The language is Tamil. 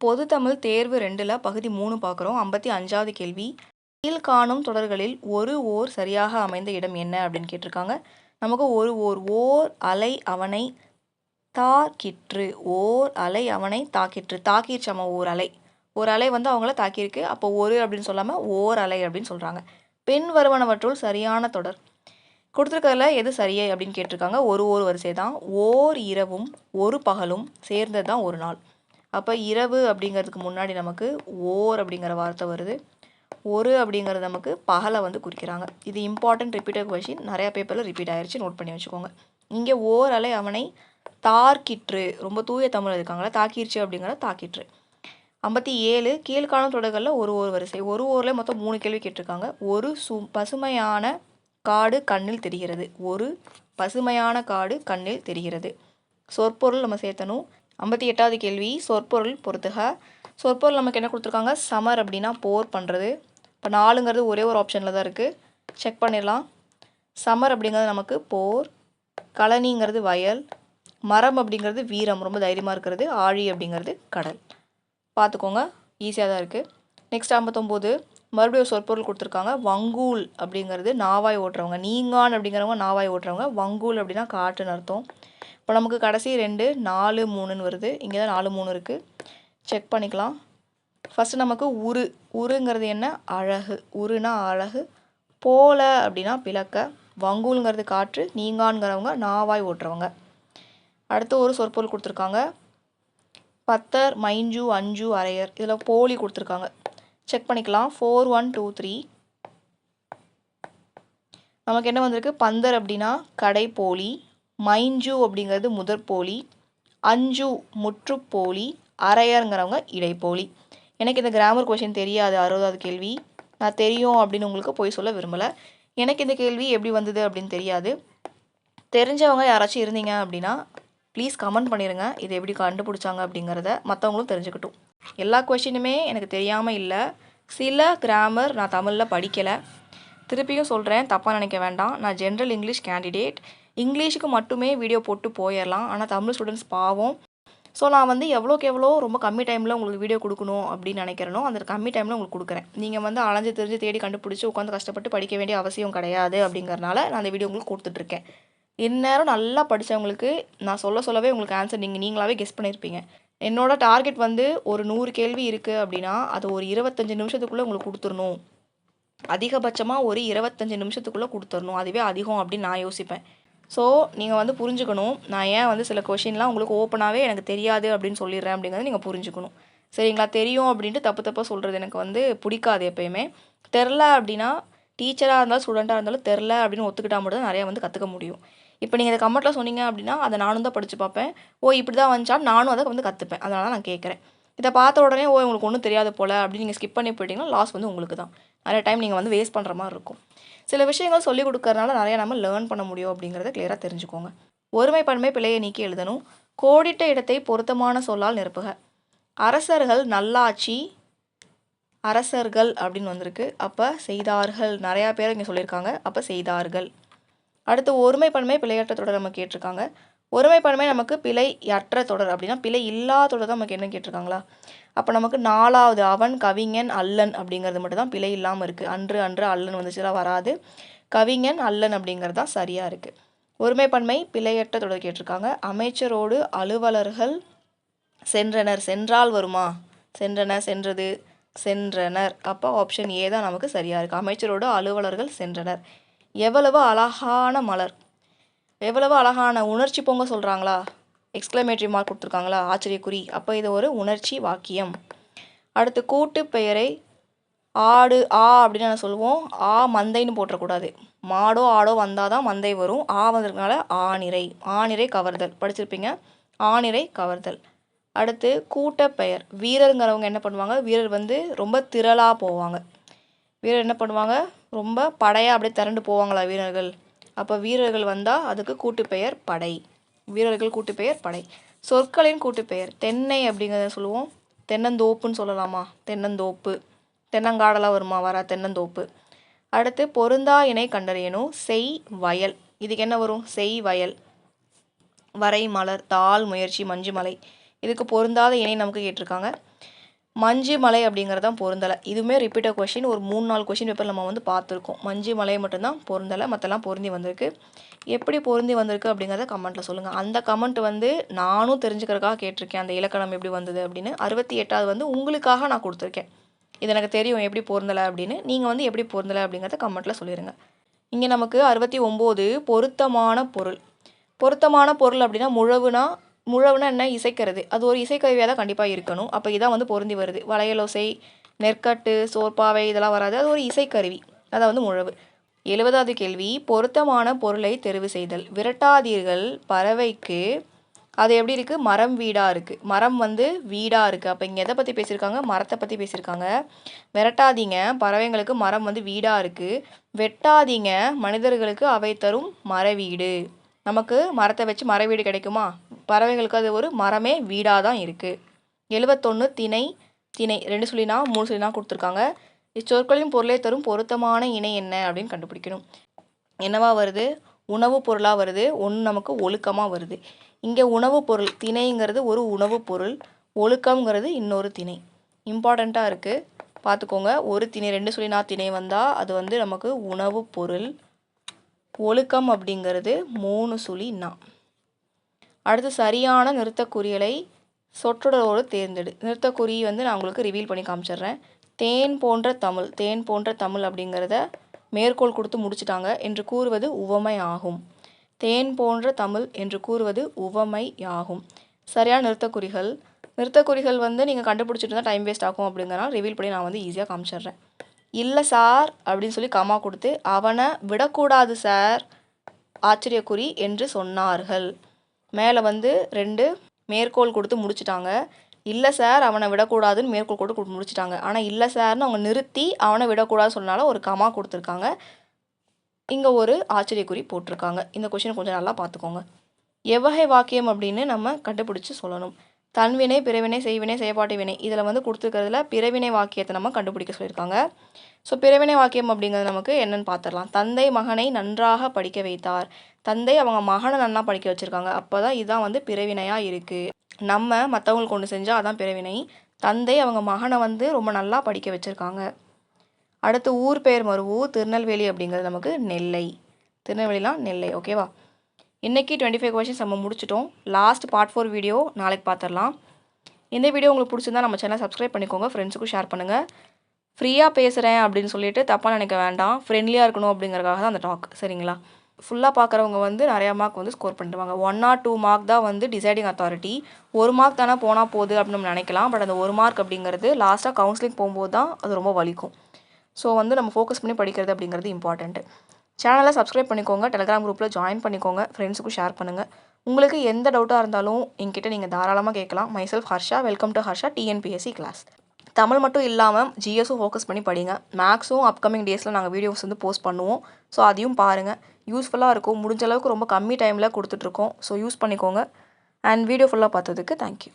பொது தமிழ் தேர்வு ரெண்டில் பகுதி மூணு பார்க்குறோம் ஐம்பத்தி அஞ்சாவது கேள்வி. கீழ்காணும் தொடர்களில் ஒரு ஓர் சரியாக அமைந்த இடம் என்ன அப்படின்னு கேட்டிருக்காங்க. நமக்கு ஒரு ஓர் ஓர் அலை அவனை தாக்கிற்று. ஓர் அலை அவனை தாக்கிற்று. தாக்கிடுச்சாமா ஓர் அலை. ஒரு அலை வந்து அவங்கள தாக்கியிருக்கு. அப்போ ஒரு அப்படின்னு சொல்லாமல் ஓர் அலை அப்படின்னு சொல்கிறாங்க பெண் வருவனவற்றுள் சரியான தொடர். கொடுத்துருக்கறதுல எது சரியே அப்படின்னு கேட்டிருக்காங்க. ஒரு ஒரு வரிசை தான் ஓர் இரவும் ஒரு பகலும் சேர்ந்தது தான் ஒரு நாள். அப்போ இரவு அப்படிங்கிறதுக்கு முன்னாடி நமக்கு ஓர் அப்படிங்கிற வார்த்தை வருது. ஒரு அப்படிங்கிறது நமக்கு பகலை வந்து குறிக்கிறாங்க. இது இம்பார்ட்டன்ட் ரிப்பீட்டட் கொஷின் நிறையா பேப்பரில் ரிப்பீட் ஆயிடுச்சு நோட் பண்ணி வச்சுக்கோங்க. இங்கே ஓர் அலை அவனை தார்கிற்று ரொம்ப தூய தமிழ் இருக்காங்களா தாக்கிருச்சு அப்படிங்கிற தாக்கிற்று. ஐம்பத்தி ஏழு கீழ்காணும் தொடர்களில் ஒரு ஒரு வரிசை. ஒரு ஓரில் மொத்தம் மூணு கேள்வி கேட்டிருக்காங்க. ஒரு சு பசுமையான காடு கண்ணில் தெரிகிறது. ஒரு பசுமையான காடு கண்ணில் தெரிகிறது. சொற்பொருள் நம்ம சேர்த்தணும். ஐம்பத்தி எட்டாவது கேள்வி சொற்பொருள் பொறுத்துக சொற்பொருள் நமக்கு என்ன கொடுத்துருக்காங்க? சமர் அப்படின்னா போர் பண்ணுறது இப்போ நாலுங்கிறது ஒரே ஒரு ஆப்ஷனில் தான் இருக்குது செக் பண்ணிடலாம். சமர் அப்படிங்கிறது நமக்கு போர் கழனிங்கிறது வயல் மரம் அப்படிங்கிறது வீரம் ரொம்ப தைரியமாக இருக்கிறது ஆழி அப்படிங்கிறது கடல். பார்த்துக்கோங்க ஈஸியாக தான் இருக்குது நெக்ஸ்ட் ஐம்பத்தொம்போது மறுபடியும் ஒரு சொற்பொருள் கொடுத்துருக்காங்க. வங்கூல் அப்படிங்கிறது நாவாய் ஓட்டுறவங்க. நீங்கான் அப்படிங்கிறவங்க நாவாய் ஓட்டுறவங்க. வங்கூல் அப்படின்னா காட்டுன்னு அர்த்தம். இப்போ நமக்கு கடைசி ரெண்டு நாலு மூணுன்னு வருது. இங்கே தான் நாலு மூணு இருக்குது செக் பண்ணிக்கலாம். ஃபஸ்ட்டு நமக்கு உரு. உருங்கிறது என்ன? அழகு. உருனா அழகு. போல அப்படின்னா பிளக்க. வங்கூலுங்கிறது காற்று. நீங்கான்கிறவங்க நாவாய் ஓட்டுறவங்க. அடுத்து ஒரு சொற்பொருள் கொடுத்துருக்காங்க. பத்தர் மைஞ்சு அஞ்சு அரையர். இதில் போலி கொடுத்துருக்காங்க. செக் பண்ணிக்கலாம். ஃபோர் ஒன் டூ த்ரீ நமக்கு என்ன வந்திருக்கு? பந்தர் அப்படின்னா கடை போலி. மைஞ்சு அப்படிங்கிறது முதற்போலி அஞ்சு முற்றுப்போலி அரையருங்கிறவங்க இடைப்போலி. எனக்கு இந்த கிராமர் கொஷின் தெரியாது அறுபதாவது கேள்வி. நான் தெரியும் அப்படின்னு உங்களுக்கு போய் சொல்ல விரும்பலை. எனக்கு இந்த கேள்வி எப்படி வந்தது அப்படின்னு தெரியாது. தெரிஞ்சவங்க யாராச்சும் இருந்தீங்க அப்படின்னா ப்ளீஸ் கமெண்ட் பண்ணிடுங்க இது எப்படி கண்டுபிடிச்சாங்க அப்படிங்கிறத மற்றவங்களும் தெரிஞ்சுக்கட்டும். எல்லா கொஷினுமே எனக்கு தெரியாமல் இல்லை. சில கிராமர் நான் தமிழில் படிக்கலை. திருப்பியும் சொல்கிறேன் தப்பாக நினைக்க வேண்டாம். நான் ஜென்ரல் இங்கிலீஷ் கேண்டிடேட் இங்கிலீஷுக்கு மட்டுமே வீடியோ போட்டு போயிடலாம் ஆனால் தமிழ் ஸ்டூடெண்ட்ஸ் பாவம். ஸோ நான் வந்து எவ்வளோக்கு எவ்வளோ ரொம்ப கம்மி டைமில் உங்களுக்கு வீடியோ கொடுக்கணும் அப்படின்னு நினைக்கிறேனோ அந்த கம்மி டைமில் உங்களுக்கு கொடுக்குறேன். நீங்கள் வந்து அலைஞ்சு தெரிஞ்சு தேடி கண்டுபிடிச்சி உட்காந்து கஷ்டப்பட்டு படிக்க வேண்டிய அவசியம் கிடையாது அப்படிங்கிறனால நான் அந்த வீடியோ உங்களுக்கு கொடுத்துட்ருக்கேன். இந்நேரம் நல்லா படித்தவங்களுக்கு நான் சொல்ல சொல்லவே உங்களுக்கு ஆன்சர் நீங்கள் நீங்களாவே கெஸ் பண்ணியிருப்பீங்க என்னோட டார்கெட் வந்து ஒரு நூறு கேள்வி இருக்குது அப்படின்னா அது ஒரு இருபத்தஞ்சி நிமிஷத்துக்குள்ளே உங்களுக்கு கொடுத்துடணும் அதிகபட்சமாக ஒரு இருபத்தஞ்சி நிமிஷத்துக்குள்ளே கொடுத்துடணும் அதுவே அதிகம் அப்படின்னு நான் யோசிப்பேன். ஸோ நீங்கள் வந்து புரிஞ்சுக்கணும். நான் ஏன் வந்து சில கொஷின்லாம் உங்களுக்கு ஓப்பனாகவே எனக்கு தெரியாது அப்படின்னு சொல்லிடுறேன் அப்படிங்கிறத நீங்கள் புரிஞ்சுக்கணும். சரிங்களா? தெரியும் அப்படின்ட்டு தப்பு தப்பாக சொல்கிறது எனக்கு வந்து பிடிக்காது எப்பயுமே. தெரில அப்படின்னா டீச்சராக இருந்தாலும் ஸ்டூடெண்ட்டாக இருந்தாலும் தெரில அப்படின்னு ஒத்துக்கிட்டா மட்டும் தான் நிறையா வந்து கற்றுக்க முடியும். இப்போ நீங்கள் இதை கமெண்ட்டில் சொன்னீங்க அப்படின்னா அதை நானும் தான் படித்து பார்ப்பேன். ஓ இப்படி தான் வந்துச்சா நானும் அதை வந்து கற்றுப்பேன் அதனால நான் கேட்குறேன். இதை பார்த்த உடனே ஓ உங்களுக்கு ஒன்றும் தெரியாது போல் அப்படின்னு நீங்கள் ஸ்கிப் பண்ணி போயிட்டீங்கன்னா லாஸ் வந்து உங்களுக்கு தான் நிறைய டைம் நீங்கள் வந்து வேஸ்ட் பண்ணுற மாதிரி இருக்கும். சில விஷயங்கள் சொல்லிக் கொடுக்கறனால நிறையா நம்ம லேர்ன் பண்ண முடியும் அப்படிங்கிறத கிளியராக தெரிஞ்சுக்கோங்க. ஒருமை பன்மை பிழையை நீக்கி எழுதணும். கோடிட்ட இடத்தை பொருத்தமான சொல்லால் நிரப்புக. அரசர்கள் நல்லாட்சி அரசர்கள் அப்படின்னு வந்திருக்கு. அப்போ செய்தார்கள். நிறையா பேர் இங்கே சொல்லியிருக்காங்க. அப்போ செய்தார்கள். அடுத்து ஒருமை பன்மை பிழையற்ற தொடர் நம்ம கேட்டிருக்காங்க. ஒருமைப்பன்மை நமக்கு பிழை அற்ற தொடர் அப்படின்னா பிழை இல்லாத தொடர் தான் நமக்கு என்ன கேட்டிருக்காங்களா? அப்போ நமக்கு நாலாவது அவன் கவிஞன் அல்லன் அப்படிங்கிறது மட்டும் தான் பிழை இல்லாமல் இருக்குது அன்று அன்று அல்லன் வந்துச்சுலாம் வராது. கவிஞன் அல்லன் அப்படிங்கிறது தான் சரியாக இருக்குது ஒருமைப்பன்மை பிழையற்ற தொடர் கேட்டிருக்காங்க. அமைச்சரோடு அலுவலர்கள் சென்றனர். சென்றால் வருமா? சென்றனர். சென்றது சென்றனர். அப்போ ஆப்ஷன் ஏ தான் நமக்கு சரியாக இருக்குது அமைச்சரோடு அலுவலர்கள் சென்றனர். எவ்வளவு அழகான மலர். எவ்வளவு அழகான உணர்ச்சி பொங்க சொல்கிறாங்களா எக்ஸ்க்ளமேட்டரி மார்க் கொடுத்துருக்காங்களா? ஆச்சரியக்குறி. அப்போ இது ஒரு உணர்ச்சி வாக்கியம். அடுத்து கூட்டு பெயரை ஆடு ஆ அப்படின்னு நான் சொல்லுவோம். ஆ மந்தைன்னு போட்டுறக்கூடாது. மாடோ ஆடோ வந்தால் தான் மந்தை வரும். ஆ வந்திருக்கனால ஆனிறை ஆனிறை கவர்தல். படிச்சிருப்பீங்க? ஆனிறை கவர்தல். அடுத்து கூட்ட பெயர். வீரருங்கிறவங்க என்ன பண்ணுவாங்க? வீரர் வந்து ரொம்ப திரளாக போவாங்க. வீரர் என்ன பண்ணுவாங்க? ரொம்ப படையாக அப்படியே திரண்டு போவாங்களா வீரர்கள்? அப்போ வீரர்கள் வந்தால் அதுக்கு கூட்டுப்பெயர் படை. வீரர்கள் கூட்டுப்பெயர் படை. சொற்களின் கூட்டுப்பெயர் தென்னை அப்படிங்கிறத சொல்லுவோம். தென்னந்தோப்புன்னு சொல்லலாமா? தென்னந்தோப்பு. தென்னங்காடெல்லாம் வருமா? வரா தென்னந்தோப்பு. அடுத்து பொருந்தா இணை கண்டறியணும். செய் வயல். இதுக்கு என்ன வரும்? செய் வயல். வரை மலர் தாள் முயற்சி மஞ்சு மலை இதுக்கு பொருந்தாத இணை நமக்கு கேட்டிருக்காங்க. மஞ்சு மலை அப்படிங்கிறது தான் பொருந்தலை. இதுவுமே ரிப்பீட்டர் கொஷின் ஒரு மூணு நாலு கொஷின் பேப்பர் நம்ம வந்து பார்த்துருக்கோம். மஞ்சு மலை மட்டும்தான் பொருந்தலை மற்றெல்லாம் பொருந்தி வந்திருக்கு. எப்படி பொருந்தி வந்திருக்கு அப்படிங்கிறத கமெண்ட்டில் சொல்லுங்கள் அந்த கமெண்ட் வந்து நானும் தெரிஞ்சுக்கிறதுக்காக கேட்டிருக்கேன். அந்த இலக்கணம் எப்படி வந்தது அப்படின்னு. அறுபத்தி எட்டாவது வந்து உங்களுக்காக நான் கொடுத்துருக்கேன். இது எனக்கு தெரியும் எப்படி பொருந்தலை அப்படின்னு. நீங்கள் வந்து எப்படி பொருந்தலை அப்படிங்கிறத கமெண்ட்டில் சொல்லிடுங்க இங்கே நமக்கு அறுபத்தி ஒம்பது பொருத்தமான பொருள். பொருத்தமான பொருள் அப்படின்னா முழவுனா முழவுனா என்ன? இசைக்கிறது அது ஒரு இசைக்கருவியாக தான் கண்டிப்பாக இருக்கணும். அப்போ இதான் வந்து பொருந்தி வருது. வளையலோசை நெற்கட்டு சோர்பாவை இதெல்லாம் வராது. அது ஒரு இசைக்கருவி. அதான் வந்து முழவு. எழுபதாவது கேள்வி. பொருத்தமான பொருளை தெரிவு செய்தல். விரட்டாதீர்கள் பறவைக்கு. அது எப்படி இருக்குது மரம் வீடாக இருக்குது மரம் வந்து வீடாக இருக்குது அப்போ இங்கே எதை பற்றி பேசியிருக்காங்க? மரத்தை பற்றி பேசியிருக்காங்க. விரட்டாதீங்க. பறவைங்களுக்கு மரம் வந்து வீடாக இருக்குது வெட்டாதீங்க. மனிதர்களுக்கு அவை தரும் மர வீடு நமக்கு மரத்தை வச்சு மர வீடு கிடைக்குமா? பறவைகளுக்கு அது ஒரு மரமே வீடாக தான் இருக்குது எழுபத்தொன்று திணை திணை. ரெண்டு சொல்லினா மூணு சொல்லினா கொடுத்துருக்காங்க. இச்சொற்களின் பொருளை தரும் பொருத்தமான இணை என்ன அப்படின்னு கண்டுபிடிக்கணும். என்னவா வருது? உணவுப் பொருளாக வருது. ஒன்று நமக்கு ஒழுக்கமாக வருது. இங்கே உணவுப் பொருள் திணைங்கிறது ஒரு உணவுப் பொருள். ஒழுக்கம்ங்கிறது இன்னொரு திணை. இம்பார்ட்டண்ட்டாக இருக்குது பார்த்துக்கோங்க. ஒரு திணை ரெண்டு சொல்லினா திணை வந்தால் அது வந்து நமக்கு உணவுப் பொருள். ஒழுக்கம் அப்படிங்கிறது மூணு சுழி நா. அடுத்து சரியான நிறுத்தக்குறியலை சொற்றொடரோடு தேர்ந்தெடு. நிறுத்தக்குறி வந்து நான் உங்களுக்கு ரிவீல் பண்ணி காமிச்சிடுறேன். தேன் போன்ற தமிழ் தேன் போன்ற தமிழ் அப்படிங்கிறத மேற்கோள் கொடுத்து முடிச்சிட்டாங்க என்று கூறுவது உவமை ஆகும். தேன் போன்ற தமிழ் என்று கூறுவது உவமை ஆகும் சரியான நிறுத்தக்குறிகள். நிறுத்தக்குறிகள் வந்து நீங்கள் கண்டுபிடிச்சிட்டு இருந்தால் டைம் வேஸ்ட் ஆகும் அப்படிங்கிறனால ரிவீல் பண்ணி நான் வந்து ஈஸியாக காமிச்சிடுறேன். இல்லை சார் அப்படின்னு சொல்லி கமா கொடுத்து அவனை விடக்கூடாது சார் ஆச்சரியக்குறி என்று சொன்னார்கள். மேலே வந்து ரெண்டு மேற்கோள் கொடுத்து முடிச்சிட்டாங்க. இல்லை சார் அவனை விடக்கூடாதுன்னு மேற்கோள் கொடுத்து கொடு- முடிச்சிட்டாங்க. ஆனால் இல்லை சார்னு அவங்க நிறுத்தி அவனை விடக்கூடாது சொன்னால ஒரு கமா கொடுத்துருக்காங்க. இங்கே ஒரு ஆச்சரியக்குறி போட்டிருக்காங்க. இந்த கொஷினை கொஞ்சம் நல்லா பார்த்துக்கோங்க எவ்வகை வாக்கியம் அப்படின்னு நம்ம கண்டுபிடிச்சி சொல்லணும். தன்வினை பிறவினை செய்வினை செயற்பாட்டு வினை. இதில் வந்து கொடுத்துருக்கிறதுல பிறவினை வாக்கியத்தை நம்ம கண்டுபிடிக்க சொல்லியிருக்காங்க. ஸோ பிறவினை வாக்கியம் அப்படிங்கிறது நமக்கு என்னென்னு பார்த்துடலாம் தந்தை மகனை நன்றாக படிக்க வைத்தார். தந்தை அவங்க மகனை நன்னா படிக்க வச்சுருக்காங்க. அப்போ தான் இதுதான் வந்து பிறவினையாக இருக்குது நம்ம மற்றவங்களுக்கு ஒன்று செஞ்சால் அதான் பிறவினை. தந்தை அவங்க மகனை வந்து ரொம்ப நல்லா படிக்க வச்சுருக்காங்க. அடுத்து ஊர் பெயர் மருவூர் திருநெல்வேலி அப்படிங்கிறது நமக்கு நெல்லை. திருநெல்வேலிலாம் நெல்லை ஓகேவா இன்றைக்கி டுவெண்ட்டி ஃபைவ் கொஷின்ஸ் நம்ம முடிச்சிட்டோம். லாஸ்ட் பார்ட் ஃபோர் வீடியோ நாளைக்கு பார்த்துடலாம் இந்த வீடியோ உங்களுக்கு பிடிச்சிருந்தா நம்ம சேனல் சப்ஸ்கிரைப் பண்ணிக்கோங்க ஃப்ரெண்ட்ஸுக்கும் ஷேர் பண்ணுங்கள் ஃப்ரீயாக பேசுகிறேன் அப்படின்னு சொல்லிட்டு தப்பாக நினைக்க வேண்டாம். ஃப்ரெண்ட்லியாக இருக்கணும் அப்படிங்கிறக்காக தான் அந்த டாக் சரிங்களா? ஃபுல்லாக பார்க்குறவங்க வந்து நிறையா மார்க் வந்து ஸ்கோர் பண்ணிடுவாங்க. ஒன் ஆர் டூ மார்க் தான் வந்து டிசைடிங் அத்தாரிட்டி ஒரு மார்க் தானே போனால் போகுது அப்படின்னு நம்ம நினைக்கலாம். பட் அந்த ஒரு மார்க் அப்படிங்கிறது லாஸ்ட்டாக கவுன்சிலிங் போகும்போது தான் அது ரொம்ப வலிக்கும். ஸோ வந்து நம்ம ஃபோக்கஸ் பண்ணி படிக்கிறது அப்படிங்கிறது இம்பார்ட்டண்ட்டு சேனலை சப்ஸ்கிரைப் பண்ணிக்கோங்க டெலிகிராம் குரூப்பில் ஜாயின் பண்ணிக்கோங்க ஃப்ரெண்ட்ஸுக்கும் ஷேர் பண்ணுங்கள் உங்களுக்கு எந்த டவுட்டாக இருந்தாலும் என்கிட்ட நீங்கள் தாராளமாக கேட்கலாம். Myself Harsha welcome to Harsha TNPSC class Tamil மட்டும் இல்லாமல் ஜிஎஸும் ஃபோக்கஸ் பண்ணி படிங்க. மேக்ஸும் அப்கமிங் டேஸில் நாங்கள் வீடியோஸ் வந்து போஸ்ட் பண்ணுவோம். ஸோ அதையும் பாருங்கள் யூஸ்ஃபுல்லாக இருக்கும். முடிஞ்ச அளவுக்கு ரொம்ப கம்மி டைமில் கொடுத்துட்ருக்கோம் ஸோ யூஸ் பண்ணிக்கோங்க. அண்ட் வீடியோ ஃபுல்லாக பார்த்ததுக்கு தேங்க்யூ